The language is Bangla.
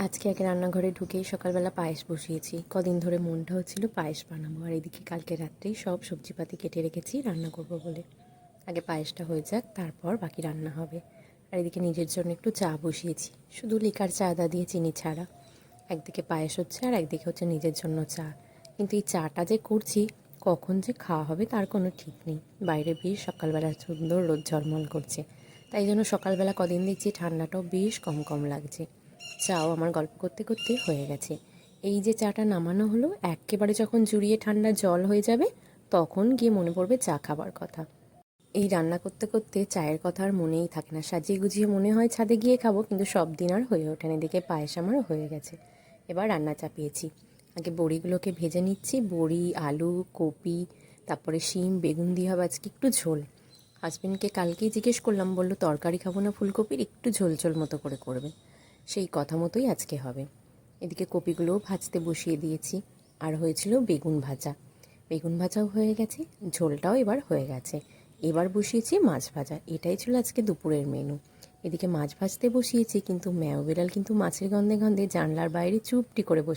আজকে আগে রান্নাঘরে ঢুকেই সকালবেলা পায়েস বসিয়েছি। কদিন ধরে মনটা হচ্ছিল পায়েস বানাবো, আর এদিকে কালকে রাত্রেই সব সবজিপাতি কেটে রেখেছি রান্না করব বলে। আগে পায়েসটা হয়ে যাক, তারপর বাকি রান্না হবে। আর এদিকে নিজের জন্য একটু চা বসিয়েছি। শুধু লিকার চা আদা দিয়ে চিনি ছাড়া। একদিকে পায়েস হচ্ছে আর একদিকে হচ্ছে নিজের জন্য চা। কিন্তু এই চাটা যে করছি, কখন যে খাওয়া হবে তার কোনো ঠিক নেই। বাইরে বেশ সকালবেলা সুন্দর রোদ ঝলমল করছে। তাই জন্য সকালবেলা কদিন দেখছি ঠান্ডাটাও বেশ কম কম লাগছে। চাও আমার গল্প করতে করতে হয়ে গেছে। এই যে চাটা নামানো হলো, একেবারে যখন জুড়িয়ে ঠান্ডা জল হয়ে যাবে, তখন গিয়ে মনে পড়বে চা খাবার কথা। এই রান্না করতে করতে চায়ের কথা আর মনেই থাকে না। সাজিয়ে গুজিয়ে মনে হয় ছাদে গিয়ে খাব, কিন্তু সব দিন আর হয়ে ওঠেন এদিকে পায়েস আমার হয়ে গেছে। এবার রান্না চাপিয়েছি। আগে বড়িগুলোকে ভেজে নিচ্ছি। বড়ি, আলু, কপি, তারপরে শিম, বেগুন দিয়ে হবে আজকে একটু ঝোল। হাজবেন্ডকে কালকেই জিজ্ঞেস করলাম, বলল, তরকারি খাব না ফুলকপির? একটু ঝোল ঝোল মতো করে করবে। সেই কথা মতোই আজকে হবে। এদিকে কপিগুলোও ভাজতে বসিয়ে দিয়েছি। আর হয়েছিল বেগুন ভাজা। বেগুন ভাজাও হয়ে গেছে, ঝোলটাও এবার হয়ে গেছে। এবার বসিয়েছি মাছ ভাজা। এটাই ছিল আজকে দুপুরের মেনু এদিকে মাছ ভাজতে বসিয়েছি, কিন্তু ম্যাও বিড়াল কিন্তু মাছের গন্ধে গন্ধে জানলার বাইরে চুপটি করে বসে